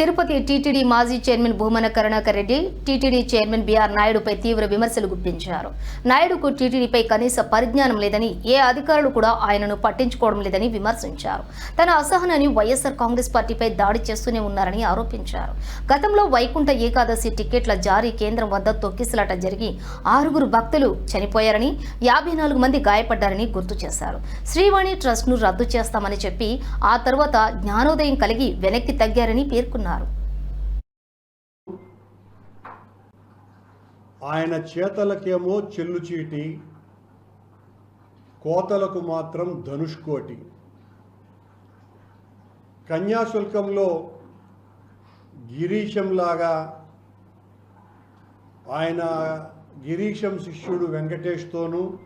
Tirupati TTD మాజీ chairman Bhumana Karunakar Reddy TTD chairman B R నాయుడుపై తీవ్ర విమర్శలు గుప్పించారు. నాయుడుకు టీటీడీపై కనీస పరిజ్ఞానం లేదని ఏ అధికారులు కూడా ఆయనను పట్టించుకోవడం లేదని విమర్శించారు. తన అసహనాన్ని వైఎస్ఆర్ కాంగ్రెస్ పార్టీపై దాడి చేస్తూనే ఉన్నారని ఆరోపించారు. గతంలో వైకుంఠ ఏకాదశి టికెట్ల జారీ కేంద్రం వద్ద తొక్కిసలాట జరిగి ఆరుగురు భక్తులు చనిపోయారని యాభై నాలుగు మంది గాయపడ్డారని గుర్తు చేశారు. శ్రీవాణి ట్రస్ట్ను రద్దు చేస్తామని చెప్పి ఆ తర్వాత జ్ఞానోదయం కలిగి వెనక్కి తగ్గారని పేర్కొన్నారు. ఆయన చేతలకేమో చెల్లుచీటి కోతలకు మాత్రం ధనుష్కోటి. కన్యాశుల్కంలో గిరీశంలాగా ఆయన గిరీశం శిష్యుడు వెంకటేష్తోనూ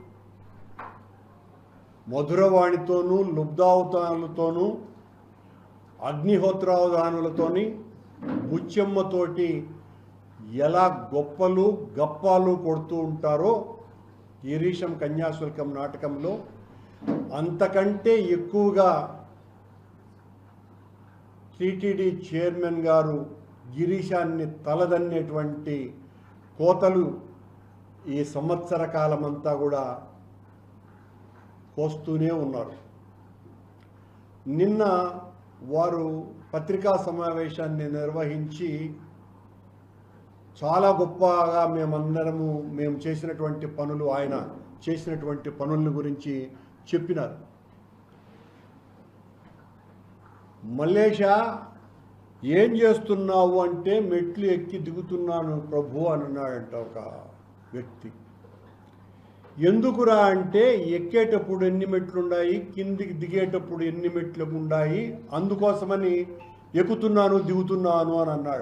మధురవాణితోనూ లుబ్ధావతాలతోనూ అగ్నిహోత్రావధానులతోని బుచ్చమ్మతోటి ఎలా గొప్పలు గప్పాలు కొడుతూ ఉంటారో గిరీశం కన్యాశుల్కం నాటకంలో అంతకంటే ఎక్కువగా టీటీడీ చైర్మన్ గారు గిరీశాన్ని తలదన్నేటువంటి కోతలు ఈ సంవత్సర కాలమంతా కూడా కోస్తూనే ఉన్నారు. నిన్న వారు పత్రికా సమావేశాన్ని నిర్వహించి చాలా గొప్పగా మేమందరము మేము చేసినటువంటి పనులు ఆయన చేసినటువంటి పనుల గురించి చెప్పినారు. మల్లేష ఏం చేస్తున్నావు అంటే మెట్లు ఎక్కి దిగుతున్నాను ప్రభు అని అన్నాడంట ఒక వ్యక్తి. ఎందుకురా అంటే ఎక్కేటప్పుడు ఎన్ని మెట్లు ఉన్నాయి కిందికి దిగేటప్పుడు ఎన్ని మెట్లు ఉన్నాయి అందుకోసమని ఎక్కుతున్నాను దిగుతున్నాను అని అన్నాడు.